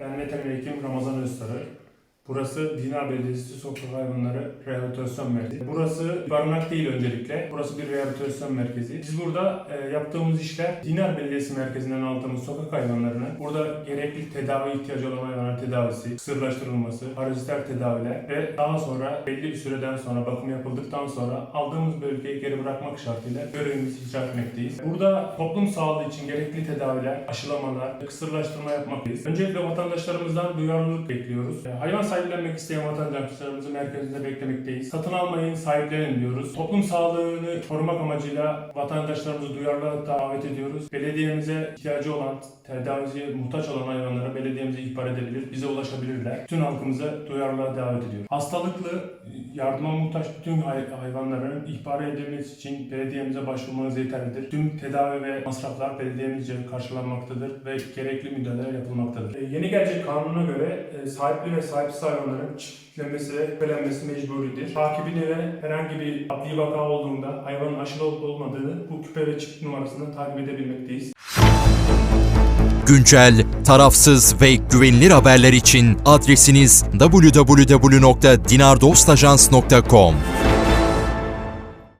Ben Meteor Ekim Ramazan Öztarı. Burası Dinar Belediyesi Sokak Hayvanları Rehabilitasyon Merkezi. Burası barınak değil öncelikle. Burası bir rehabilitasyon merkezi. Biz burada e, yaptığımız işler Dinar Belediyesi merkezinden aldığımız sokak hayvanlarını burada gerekli tedavi ihtiyacı olan hayvanların tedavisi, kısırlaştırılması, paraziter tedaviler ve daha sonra belli bir süreden sonra bakım yapıldıktan sonra aldığımız bölgeye geri bırakmak şartıyla görevimizi icra etmekteyiz. Burada toplum sağlığı için gerekli tedaviler, aşılamalar, kısırlaştırma yapmaktayız. Öncelikle vatandaşlarımızdan duyarlılık bekliyoruz. E, Hayvan sahiplenmek isteyen vatandaşlarımızı merkezinde beklemekteyiz. Satın almayın, sahiplenin diyoruz. Toplum sağlığını korumak amacıyla vatandaşlarımızı duyarlılığa davet ediyoruz. Belediyemize ihtiyacı olan, tedaviye muhtaç olan hayvanlara belediyemize ihbar edebilir, bize ulaşabilirler. Bütün halkımıza duyarlılığa davet ediyoruz. Hastalıklı, yardıma muhtaç bütün hay- hayvanların ihbar edilmesi için belediyemize başvurmanız yeterlidir. Tüm tedavi ve masraflar belediyemizce karşılanmaktadır ve gerekli müdahaleler yapılmaktadır. E, yeni gelecek kanuna göre e, sahipli ve sahipsiz hayvanların çiftlenmesi ve küpelenmesi mecburidir. Takibini ve herhangi bir adli vaka olduğunda hayvanın aşılı olup olmadığını bu küpe ve çift numarasından takip edebilmekteyiz. Güncel, tarafsız ve güvenilir haberler için adresiniz www.dinardostajans.com